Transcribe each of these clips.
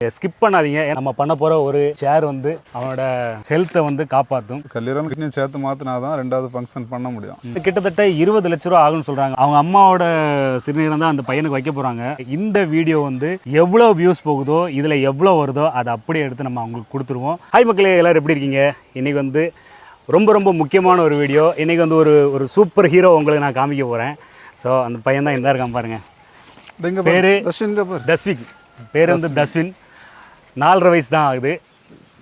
Skip பண்ணாதீங்க. நம்ம பண்ண போகிற ஒரு ஷேர் வந்து அவனோட ஹெல்த்தை வந்து காப்பாற்றும் கல்லீரல் கிட்னி சேர்த்து மாற்றினா தான் ரெண்டாவது ஃபங்க்ஷன் பண்ண முடியும். கிட்டத்தட்ட இருபது லட்ச ரூபா ஆகும்னு சொல்கிறாங்க அவங்க அம்மாவோட சிறுநீரம் தான் அந்த பையனுக்கு வைக்க போகிறாங்க இந்த வீடியோ வந்து எவ்வளோ வியூஸ் போகுதோ இதில் எவ்வளோ வருதோ அதை அப்படியே எடுத்து நம்ம அவங்களுக்கு கொடுத்துருவோம். ஹாய் மக்களே எல்லோரும் எப்படி இருக்கீங்க? இன்றைக்கி வந்து ரொம்ப ரொம்ப முக்கியமான ஒரு வீடியோ இன்றைக்கி வந்து ஒரு ஒரு சூப்பர் ஹீரோ உங்களுக்கு நான் காமிக்க போகிறேன் ஸோ அந்த பையன் தான் இந்த இருக்கான் பாருங்கள் பேர் தஸ்விக் பேர். வந்து தஸ்வின். நாலரை வயசு தான் ஆகுது.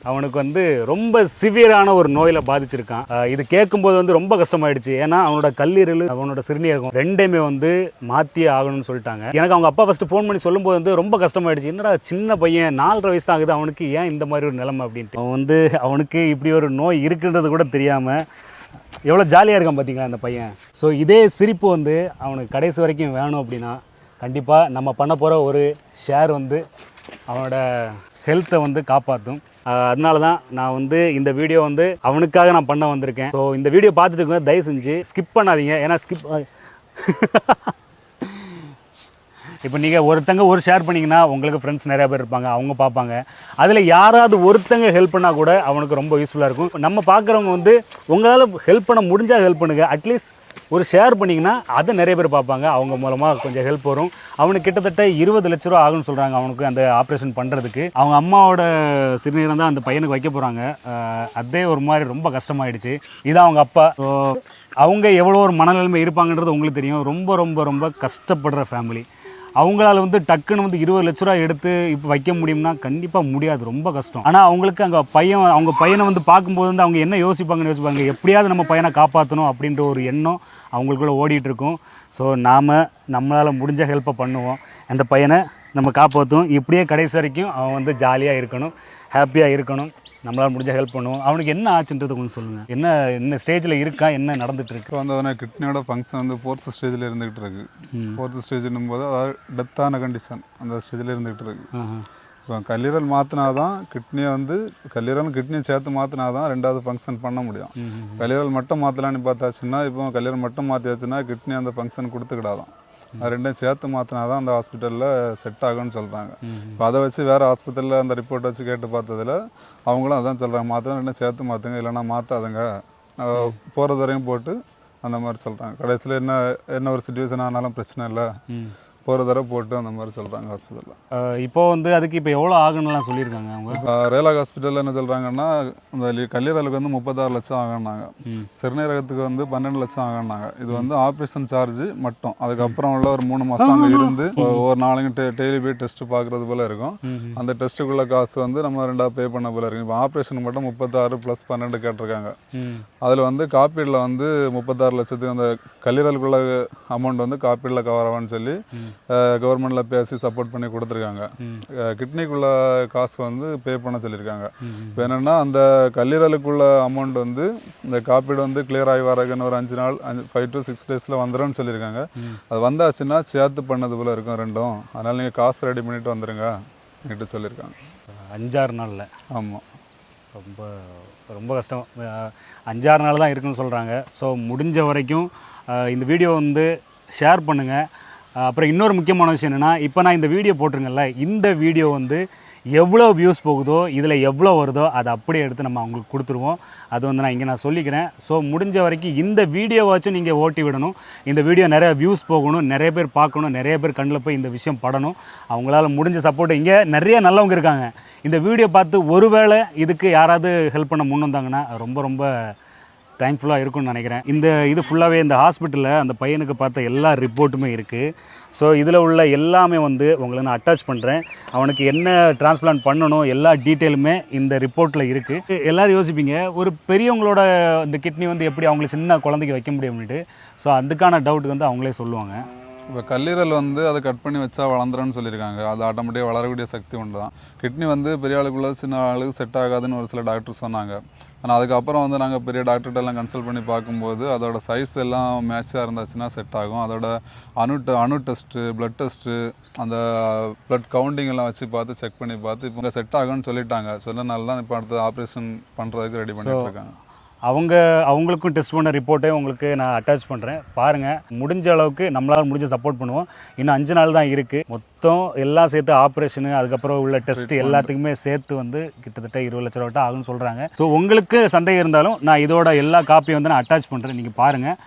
அவனுக்கு வந்து ரொம்ப சிவியரான ஒரு நோயில் பாதிச்சிருக்கான். இது கேட்கும்போது வந்து ரொம்ப கஷ்டமாயிடுச்சு. ஏன்னா அவனோட கல்லீரல் அவனோட சிறுநீரகம் ரெண்டையுமே வந்து மாற்றியே ஆகணும்னு சொல்லிட்டாங்க. எனக்கு அவங்க அப்பா ஃபஸ்ட்டு ஃபோன் பண்ணி சொல்லும்போது வந்து ரொம்ப கஷ்டமாயிடுச்சு. என்னடா சின்ன பையன் நாலரை வயசு தான் ஆகுது. அவனுக்கு ஏன் இந்த மாதிரி ஒரு நிலைமை? அப்படின்ட்டு. அவன் வந்து அவனுக்கு இப்படி ஒரு நோய் இருக்குன்றது கூட தெரியாமல் எவ்வளோ ஜாலியாக இருக்கான் பார்த்தீங்களா அந்த பையன்? ஸோ இதே சிரிப்பு வந்து அவனுக்கு கடைசி வரைக்கும் வேணும் அப்படின்னா கண்டிப்பாக நம்ம பண்ண போகிற ஒரு ஷேர் வந்து அவனோட ஹெல்த்தை வந்து காப்பாற்றும் அதனால தான் நான் வந்து இந்த வீடியோ வந்து அவனுக்காக நான் பண்ண வந்திருக்கேன். ஸோ இந்த வீடியோ பார்த்துட்டு இருக்கவங்க தயவு செஞ்சு ஸ்கிப் பண்ணாதீங்க. ஏன்னா ஸ்கிப் இப்போ நீங்கள் ஒருத்தங்க ஒரு ஷேர் பண்ணிங்கன்னா உங்களுக்கு ஃப்ரெண்ட்ஸ் நிறையா பேர் இருப்பாங்க. அவங்க பார்ப்பாங்க. அதில் யாராவது ஒருத்தங்க ஹெல்ப் பண்ணால் கூட அவனுக்கு ரொம்ப யூஸ்ஃபுல்லாக இருக்கும். நம்ம பார்க்குறவங்க வந்து உங்களால் ஹெல்ப் பண்ண முடிஞ்சால் ஹெல்ப் பண்ணுங்கள் அட்லீஸ்ட் ஒரு ஷேர் பண்ணிங்கன்னா அதை நிறைய பேர் பார்ப்பாங்க. அவங்க மூலமாக கொஞ்சம் ஹெல்ப் வரும். அவனுக்கு கிட்டத்தட்ட இருபது லட்ச ரூபா ஆகும்னு சொல்கிறாங்க அவனுக்கு அந்த ஆப்ரேஷன் பண்ணுறதுக்கு அவங்க அம்மாவோட சிறுநீரம் தான் அந்த பையனுக்கு வைக்க போகிறாங்க அதே ஒரு மாதிரி ரொம்ப கஷ்டமாயிடுச்சு. இதான் அவங்க அப்பா. ஸோ அவங்க எவ்வளோ ஒரு மனநிலைமை இருப்பாங்கன்றது உங்களுக்கு தெரியும். ரொம்ப ரொம்ப ரொம்ப கஷ்டப்படுற ஃபேமிலி அவங்களால வந்து டக்குன்னு வந்து இருபது லட்ச ரூபா எடுத்து இப்போ வைக்க முடியும்னா கண்டிப்பாக முடியாது ரொம்ப கஷ்டம். ஆனால் அவங்களுக்கு அங்கே பையன் அவங்க பையனை வந்து பார்க்கும்போது வந்து அவங்க என்ன யோசிப்பாங்கன்னு யோசிப்பாங்க? எப்படியாவது நம்ம பையனை காப்பாற்றணும் அப்படின்ற ஒரு எண்ணம் அவங்களுக்குள்ளே ஓடிட்டு இருக்கும். ஸோ நாம் நம்மளால் முடிஞ்ச ஹெல்ப்பை பண்ணுவோம். அந்த பையனை நம்ம காப்பாற்றும் இப்படியே கடைசி வரைக்கும் அவன் வந்து ஜாலியாக இருக்கணும் ஹாப்பியாக இருக்கணும். நம்மளால் முடிஞ்ச ஹெல்ப் பண்ணுவோம். அவனுக்கு என்ன ஆச்சுன்றது கொஞ்சம் சொல்லுங்கள் என்ன என்ன ஸ்டேஜில் இருக்கா? என்ன நடந்துட்டு இருக்கு? வந்து அவனை கிட்னியோட ஃபங்க்ஷன் வந்து ஃபோர்த் ஸ்டேஜில் இருந்துகிட்டு இருக்கு. ஃபோர்த் ஸ்டேஜ்னும் போது அதாவது டெத்தான கண்டிஷன் அந்த ஸ்டேஜில் இருந்துகிட்டு இருக்கு. இப்போ கல்லீரல் மாற்றினா தான் கிட்னியை வந்து கல்லீரல் கிட்னியை சேர்த்து மாற்றினா தான் ரெண்டாவது ஃபங்க்ஷன் பண்ண முடியும். கல்லீரல் மட்டும் மாற்றலான்னு பார்த்தாச்சுன்னா இப்போ கல்லீரல் மட்டும் மாற்றியாச்சுன்னா கிட்னி அந்த ஃபங்க்ஷன் கொடுத்துக்கிடாதான். அது ரெண்டையும் சேர்த்து மாற்றினா தான் அந்த ஹாஸ்பிட்டலில் செட் ஆகும்னு சொல்கிறாங்க இப்போ அதை வச்சு வேறு ஹாஸ்பிட்டலில் அந்த ரிப்போர்ட் வச்சு கேட்டு பார்த்ததுல அவங்களும் அதான் சொல்கிறாங்க மாற்றணும் ரெண்டும் சேர்த்து மாற்றுங்க இல்லைன்னா மாற்றாதுங்க போகிறது வரையும் போட்டு அந்த மாதிரி சொல்கிறாங்க கடைசியில் என்ன என்ன ஒரு சுச்சுவேஷன் ஆனாலும் பிரச்சனை இல்லை. போகிற தடவை போட்டு அந்த மாதிரி சொல்கிறாங்க ஹாஸ்பிட்டலில் இப்போ வந்து அதுக்கு இப்போ எவ்வளோ ஆகுன்னுலாம் சொல்லியிருக்காங்க அவங்க? ரேலாக் ஹாஸ்பிட்டலில் என்ன சொல்கிறாங்கன்னா இந்த கல்லீரலுக்கு வந்து முப்பத்தாறு லட்சம் ஆகினாங்க ம். சிறுநீரகத்துக்கு வந்து பன்னெண்டு லட்சம் ஆகினாங்க இது வந்து ஆப்ரேஷன் சார்ஜ் மட்டும். அதுக்கப்புறம் உள்ள ஒரு மூணு மாதம் அங்கே இருந்து ஒ- ஒவ்வொரு நாளைக்கு டெய்லி போய் டெஸ்ட் பார்க்குறது போல இருக்கும். அந்த டெஸ்ட்டுக்குள்ள காசு வந்து நம்ம ரெண்டாக பே பண்ண போல இருக்கும் இப்போ ஆப்ரேஷன் மட்டும் முப்பத்தாறு ப்ளஸ் பன்னெண்டு கேட்டிருக்காங்க. அதில் வந்து காப்பீடில் வந்து முப்பத்தாறு லட்சத்துக்கு அந்த கல்லீரலுக்குள்ள அமௌண்ட் வந்து காப்பீடில் கவர் ஆகும்னு சொல்லி கவர்மெண்ட்டில் பேசி சப்போர்ட் பண்ணி கொடுத்துருக்காங்க. கிட்னிக்குள்ள காசு வந்து பே பண்ண சொல்லியிருக்காங்க. இப்போ என்னென்னா அந்த கல்லீரலுக்குள்ள அமௌண்ட் வந்து இந்த காப்பீடு வந்து கிளியர் ஆகி வரதுன்னு ஒரு அஞ்சு நாள் அஞ்சு ஃபைவ் டு சிக்ஸ் டேஸில் வந்துடும்னு சொல்லியிருக்காங்க. அது வந்தாச்சுன்னா சேர்த்து பண்ணது போல் இருக்கும் ரெண்டும். அதனால் நீங்கள் காசு ரெடி பண்ணிட்டு வந்துடுங்க என்கிட்ட சொல்லியிருக்காங்க. அஞ்சாறு நாளில். ஆமாம் ரொம்ப ரொம்ப கஷ்டம். அஞ்சாறு நாள் தான் இருக்குன்னு சொல்கிறாங்க ஸோ முடிஞ்ச வரைக்கும் இந்த வீடியோ வந்து ஷேர் பண்ணுங்கள் அப்புறம் இன்னொரு முக்கியமான விஷயம் என்னென்னா இப்போ நான் இந்த வீடியோ போட்டிருங்கல்ல இந்த வீடியோ வந்து எவ்வளோ வியூஸ் போகுதோ இதில் எவ்வளோ வருதோ அதை அப்படியே எடுத்து நம்ம அவங்களுக்கு கொடுத்துருவோம். அது வந்து நான் இங்கே நான் சொல்லிக்கிறேன். ஸோ முடிஞ்ச வரைக்கும் இந்த வீடியோவாச்சும் நீங்கள் ஓட்டி விடணும். இந்த வீடியோ நிறைய வியூஸ் போகணும் நிறைய பேர் பார்க்கணும் நிறைய பேர் கண்ணில் போய் இந்த விஷயம் படணும். அவங்களால முடிஞ்ச சப்போர்ட் இங்கே நிறைய நல்லவங்க இருக்காங்க. இந்த வீடியோ பார்த்து ஒருவேளை இதுக்கு யாராவது ஹெல்ப் பண்ண முன் வந்தாங்கன்னா ரொம்ப ரொம்ப தேங்க்ஃபுல்லாக இருக்கும்னு நினைக்கிறேன். இந்த இது ஃபுல்லாகவே இந்த ஹாஸ்பிட்டலில் அந்த பையனுக்கு பார்த்த எல்லா ரிப்போர்ட்டுமே இருக்குது ஸோ இதில் உள்ள எல்லாமே வந்து உங்களை நான் அட்டாச் பண்ணுறேன் அவனுக்கு என்ன டிரான்ஸ்பிளான்ட் பண்ணணும் எல்லா டீட்டெயிலுமே இந்த ரிப்போர்ட்டில் இருக்குது எல்லோரும் யோசிப்பீங்க ஒரு பெரியவங்களோட இந்த கிட்னி வந்து எப்படி அவங்களுக்கு சின்ன குழந்தைக்கு வைக்க முடியும் அப்படின்ட்டு ஸோ அதுக்கான டவுட் வந்து அவங்களே சொல்லுவாங்க. இப்போ கல்லீரல் வந்து அதை கட் பண்ணி வச்சா வளர்ந்துரும்னு சொல்லியிருக்காங்க. அது ஆட்டோமேட்டிக்காக வளரக்கூடிய சக்தி உண்டு தான் கிட்னி வந்து பெரிய ஆளுக்குள்ள சின்ன ஆளுக்கு செட் ஆகாதுன்னு ஒரு சில டாக்டர் சொன்னாங்க. ஆனால் அதுக்கப்புறம் வந்து நாங்கள் பெரிய டாக்டர்கிட்ட எல்லாம் கன்சல்ட் பண்ணி பார்க்கும்போது அதோட சைஸ் எல்லாம் மேட்சாக இருந்துச்சுன்னா செட் ஆகும். அதோட அணு அணு டெஸ்ட்டு பிளட் டெஸ்ட்டு அந்த பிளட் கவுண்டிங் எல்லாம் வச்சு பார்த்து செக் பண்ணி பார்த்து இப்போ செட் ஆகும்னு சொல்லிட்டாங்க. சொன்னனால தான் இப்போ அடுத்து ஆப்ரேஷன் பண்ணுறதுக்கு ரெடி பண்ணிட்டு இருக்காங்க. அவங்க அவங்களுக்கும் டெஸ்ட் பண்ண ரிப்போர்ட்டே உங்களுக்கு நான் அட்டாச் பண்ணுறேன் பாருங்கள் முடிஞ்ச அளவுக்கு நம்மளால் முடிஞ்ச சப்போர்ட் பண்ணுவோம். இன்னும் அஞ்சு நாள் தான் இருக்குது மொத்தம் எல்லாம் சேர்த்து ஆப்ரேஷனு அதுக்கப்புறம் உள்ள டெஸ்ட் எல்லாத்துக்குமே சேர்த்து வந்து கிட்டத்தட்ட இருபது லட்ச ரூபா ஆகும்னு சொல்கிறாங்க ஸோ உங்களுக்கு சந்தேகம் இருந்தாலும் நான் இதோட எல்லா காப்பியும் வந்து நான் அட்டாச் பண்ணுறேன் நீங்கள் பாருங்கள்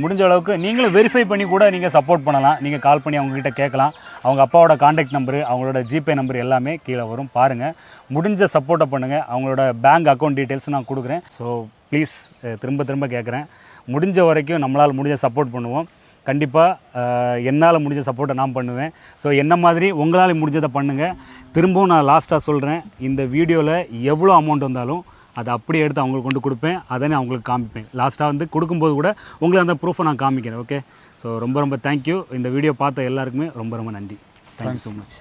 முடிஞ்ச அளவுக்கு நீங்களும் வெரிஃபை பண்ணி கூட நீங்கள் சப்போர்ட் பண்ணலாம். நீங்கள் கால் பண்ணி அவங்கக்கிட்ட கேட்கலாம். அவங்க அப்பாவோட காண்டாக்ட் நம்பரு அவங்களோட ஜிபே நம்பர் எல்லாமே கீழே வரும். பாருங்கள் முடிஞ்ச சப்போர்ட்டை பண்ணுங்கள் அவங்களோட பேங்க் அக்கௌண்ட் டீட்டெயில்ஸ் நான் கொடுக்குறேன். ஸோ ப்ளீஸ் திரும்ப திரும்ப கேட்குறேன். முடிஞ்ச வரைக்கும் நம்மளால் முடிஞ்ச சப்போர்ட் பண்ணுவோம். கண்டிப்பாக என்னால் முடிஞ்ச சப்போர்ட்டை நான் பண்ணுவேன். ஸோ என்ன மாதிரி உங்களால் முடிஞ்சதை பண்ணுங்கள் திரும்பவும் நான் லாஸ்ட்டாக சொல்கிறேன் இந்த வீடியோவில் எவ்வளோ அமௌண்ட் வந்தாலும் அதை அப்படியே எடுத்து அவங்களுக்கு கொண்டு கொடுப்பேன். அதை நான் அவங்களுக்கு காமிப்பேன். லாஸ்ட்டாக வந்து கொடுக்கும்போது கூட உங்களுக்கு அந்த ப்ரூஃபை நான் காமிக்கிறேன் ஓகே ஸோ ரொம்ப ரொம்ப தேங்க்யூ இந்த வீடியோ பார்த்த எல்லாருக்குமே ரொம்ப ரொம்ப நன்றி. Thank you so much